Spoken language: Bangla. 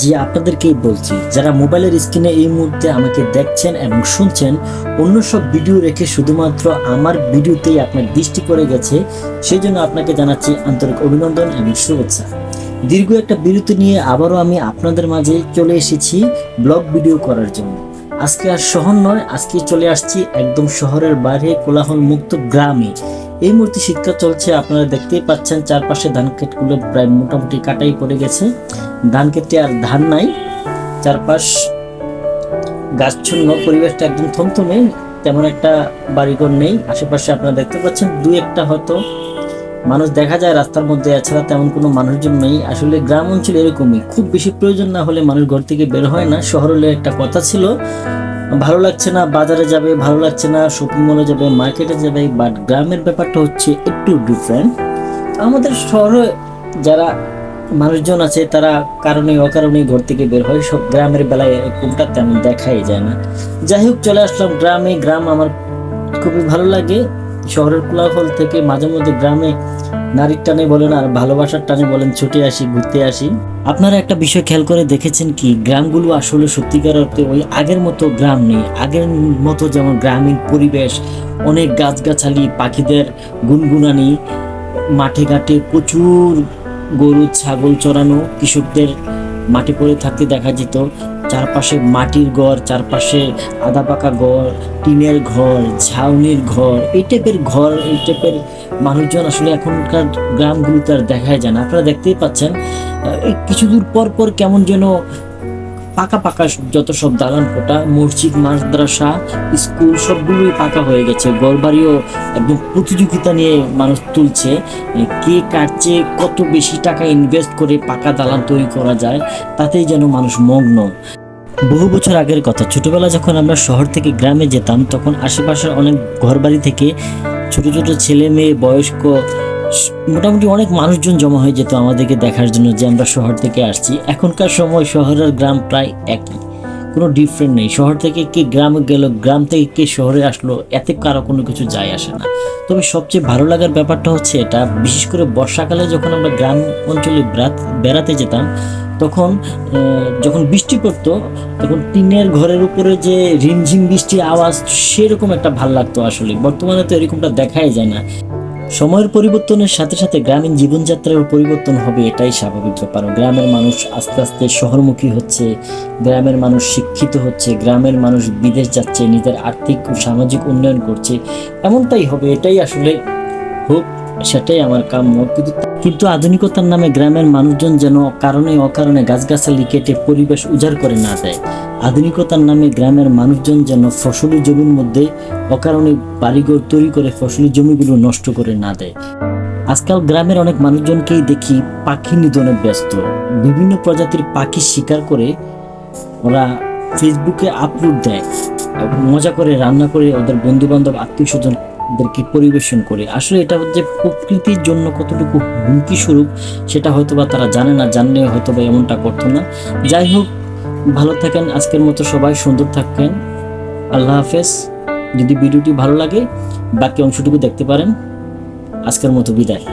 জি, আপনাদেরকেই বলছি, যারা মোবাইলের স্ক্রিনে এই মুহূর্তে আমাকে দেখছেন এবং শুনছেন, অন্য সব ভিডিও রেখে শুধুমাত্র আমার ভিডিওতেই আপনার দৃষ্টি পড়ে গেছে সেই জন্য আপনাকে জানাচ্ছি আন্তরিক অভিনন্দন এবং শুভেচ্ছা। দীর্ঘ একটা বিরতি নিয়ে আবারও আমি আপনাদের মাঝে চলে এসেছি ব্লগ ভিডিও করার জন্য। আজকে আর শহর নয়, আজকে চলে আসছি একদম শহরের বাইরে কোলাহল মুক্ত গ্রামে। এই মুহূর্তে শীতকাল চলছে, আপনারা দেখতেই পাচ্ছেন, চারপাশে ধান ক্ষেতগুলো প্রায় মোটামুটি কাটাই পড়ে গেছে। ধান ক্ষেত্রে আর ধান নাই, চারপাশ গাছছন্ন, পরিবেশটা একদম থমথমে, তেমন একটা বাড়িঘর নেই। আশেপাশে আপনারা দেখতে পাচ্ছেন দু একটা হয়তো মানুষ দেখা যায় রাস্তার মধ্যে, এছাড়া তেমন কোনো মানুষজন নেই। আসলে গ্রাম অঞ্চল এরকমই, খুব বেশি প্রয়োজন না হলে মানুষ ঘর থেকে বের হয় না। শহর হলে একটা কথা ছিল, ভালো লাগছে না, বাজারে যাবে, ভালো লাগছে না শপিং মলে যাবে মার্কেটে যাবে বাট গ্রামের ব্যাপারটা হচ্ছে একটু ডিফারেন্ট আমাদের শহরে যারা মানুষজন আছে, তারা কারণে অকারণে ঘর থেকে বের হয়। সব গ্রামের বেলায় এরকমটা তেমন দেখাই যায় না। যাই হোক, চলে আসলাম গ্রামে। গ্রাম আমার খুবই ভালো লাগে। শহরের কোলাহল থেকে মাঝে মধ্যে গ্রামে নারীর টানে বলেন আর ভালোবাসার টানে বলেন, ছুটে আসি, ঘুরতে আসি। আপনারা একটা বিষয় খেয়াল করে দেখেছেন কি? গ্রামগুলো আসলে সত্যিকার অর্থে ওই আগের মতো গ্রাম নেই। আগের মতো যেমন গ্রামীণ পরিবেশ, অনেক গাছগাছালি, পাখিদের গুনগুনানি, মাঠে ঘাটে প্রচুর গরু, ছাগল চড়ানো কৃষকদের মাটি পড়ে থাকতে দেখা যেত। চারপাশে মাটির ঘর, চারপাশে আদা পাকা ঘর, টিনের ঘর ঝাউনির ঘর। এই টাইপের ঘর, এই টাইপের মানুষজন আসলে এখনকার গ্রামগুলোতে আর দেখাই যায় না। আপনারা দেখতেই পাচ্ছেন কিছু দূর পর পর কেমন যেন পাকা পাকা যত সব দালান কোটা, মসজিদ, মাদ্রাসা, স্কুল, সবগুলোই পাকা হয়ে গেছে। ঘরবাড়িও একদম প্রতিযোগিতা নিয়ে মানুষ তুলছে। কে কাটছে কত বেশি টাকা ইনভেস্ট করে পাকা দালান তৈরি করা যায়, তাতেই যেন মানুষ মগ্ন। বহু বছর আগের কথা ছোটবেলা যখন আমরা শহর থেকে গ্রামে যেতাম, তখন আশেপাশের অনেক ঘরবাড়ি থেকে ছোট ছোট ছেলে মেয়ে বয়স্ক মোটামুটি অনেক মানুষজন জমা হয়ে যেত আমাদেরকে দেখার জন্য যে আমরা শহর থেকে আসছি। এখনকার সময় শহর আর গ্রাম প্রায় একই, কোনো ডিফারেন্ট নেই। শহর থেকে কে গ্রামে গেল, গ্রাম থেকে কে শহরে আসলো, এতে কারও কোনো কিছু যায় আসে না। তবে সবচেয়ে ভালো লাগার ব্যাপারটা হচ্ছে এটা, বিশেষ করে বর্ষাকালে যখন আমরা গ্রাম অঞ্চলে বেড়াতে যেতাম, তখন যখন বৃষ্টি পড়তো, তখন টিনের ঘরের উপরে যে রিমঝিম বৃষ্টি আওয়াজ, সেরকম একটা ভালো লাগতো আসলে। বর্তমানে তো এরকমটা দেখাই যায় না। সময়ের পরিবর্তনের সাথে সাথে গ্রামীণ জীবনযাত্রারও পরিবর্তন হবে, এটাই স্বাভাবিক ব্যাপার। গ্রামের মানুষ আস্তে আস্তে শহরমুখী হচ্ছে, গ্রামের মানুষ শিক্ষিত হচ্ছে, গ্রামের মানুষ বিদেশ যাচ্ছে, নিজের আর্থিক ও সামাজিক উন্নয়ন করছে, এমনটাই হবে, এটাই আসলে হোক, সেটাই আমার কাম্য। কিন্তু কিন্তু আধুনিকতার নামে গ্রামের মানুষজন যেন কারণে অকারণে গাছগাছালি কেটে পরিবেশ উজাড় করে না দেয়। আধুনিকতার নামে গ্রামের মানুষজন যেন ফসলি জমির মধ্যে অকারণে বাড়িঘর তৈরি করে ফসলি জমিগুলো নষ্ট করে না দেয়। আজকাল গ্রামের অনেক মানুষজনকেই দেখি পাখি নিধনে ব্যস্ত। বিভিন্ন প্রজাতির পাখি শিকার করে ওরা ফেসবুকে আপলোড দেয়। মজা করে, রান্না করে ওদের বন্ধু বান্ধব আত্মীয় স্বজনদেরকে পরিবেশন করে। আসলে এটা যে প্রকৃতির জন্য কতটুকু হুমকিস্বরূপ, সেটা হয়তো বা তারা জানে না, জানলে হয়তো বা এমনটা করতো না। যাই হোক, ভালো থাকেন, আজকের মতো সবাই সুন্দর থাকেন। আল্লাহ হাফেজ। যদি ভিডিওটি ভালো লাগে, বাকি অংশটুকু দেখতে পারেন। আজকের মতো বিদায়।